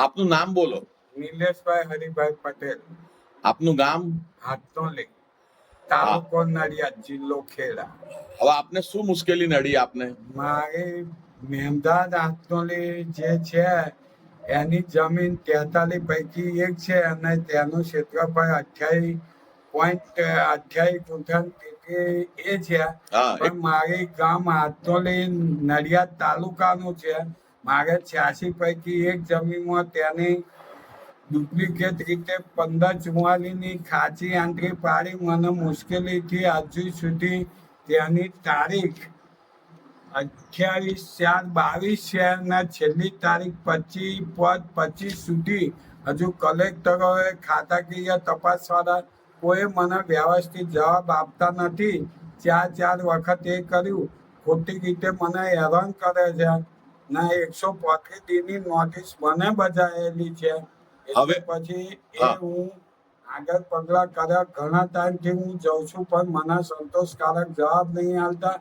આપનું નામ બોલો. નિલેશભાઈ હરિભાઈ પટેલ. આપનું ગામ? હાટોલી તાલુકો નડિયાદ જિલ્લો ખેડા. હવે આપને શું મુશ્કેલી નડી આપને? મારે મહેમદાદ હાટોલી જે છે એની જમીન તેતાલીસ પૈકી એક છે અને તેનું ક્ષેત્રફળ અઠ્યાવીસ પોઈન્ટ અઠ્યાવીસ કુંઠન એ છે. પણ મારી ગામ હાથોલી નડિયાદ તાલુકાનું છે. મારે છ્યાસી પૈકી એક જમીનમાં તેની ડુપ્લિકેટ રીતે પંદર ચુમ્માલીસની ખાંચી આંતરી પાડી મને મુશ્કેલીથી હજુ સુધી તેની તારીખ અઠ્યાવીસ ચાર બાવીસ અને છેલ્લી તારીખ પચીસ પદ પચીસ સુધી હજુ કલેક્ટરોએ ખાતાકીય તપાસવાળા કોઈ મને વ્યવસ્થિત જવાબ આપતા નથી. ચાર ચાર વખત એ કર્યું. ખોટી રીતે મને હેરાન કરે છે. ના એકસો પોત્રીસની નોટિસ મને બજાયેલી છે. હવે- પછી એ હું. આગળ પગલા કર્યા. ઘણા ટાઈમથી હું જઉં છું પણ મને સંતોષકારક જવાબ નહીં આવતા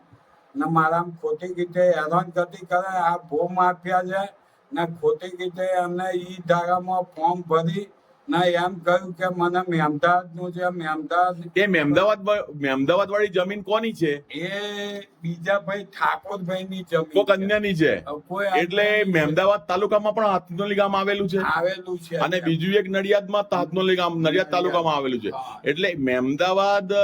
ને મારા ખોટી રીતે હેરાન ગતિ કરે આ ભૂ માફિયા છે. ને ખોટી રીતે એમને ઈ ધારામાં ફોર્મ ભરી ને એમ કહ્યું કે મને મહેમદાદનું છે મહેમદાદ એ મહેમદાવાદ મહેમદાવાદ વાળી જમીન કોની છે? એ બીજા ભાઈ ઠાકોરભાઈ ની જમીન કોક છે. અન્યની છે એટલે અન્યની મહેમદાવાદ તાલુકામાં પણ હાથનોલી ગામ આવેલું છે? આવેલું છે. અને બીજું એક નડિયાદમાં હાથનોલી ગામ નડિયાદ તાલુકામાં આવેલું છે. એટલે મહેમદાવાદ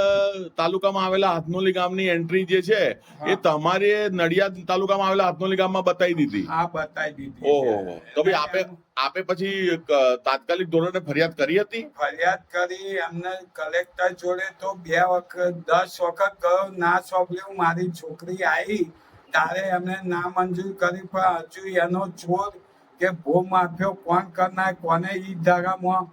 તાલુકામાં આવેલા હાથનોલી ગામની એન્ટ્રી જે છે એ તમારે નડિયાદ તાલુકામાં આવેલા હાથનોલી ગામમાં બતાવી દીધી. હા બતાવી દીધી ઓહો. તો ભાઈ આપે આપે પછી તાત્કાલિક ધોરણે ફરિયાદ કરી હતી? ફરિયાદ કરી એમને કલેક્ટર જોડે તો બે વખત, દસ વખત ગયો ના સોંપ્યું મારી છોકરી આવી તારે એમને ના મંજૂર કરી, પણ હજુ એનો ચોર કે ભો માફ્યો કોણ કરનાર, કોને ઈ ધારામાં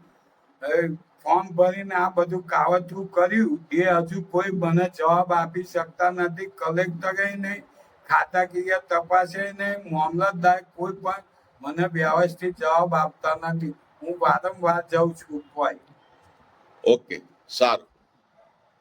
ફોર્મ ભરીને આ બધું કાવતરું કર્યું, એ હજુ કોઈ મને જવાબ આપી શકતા નથી. કલેક્ટરે નહીં, ખાતાકીય તપાસે નહીં, મામલતદાર કોઈ પણ મને વ્યવસ્થિત જવાબ આપતા નથી. હું વારંવાર જાઉં છું ભાઈ ઓકે સારું.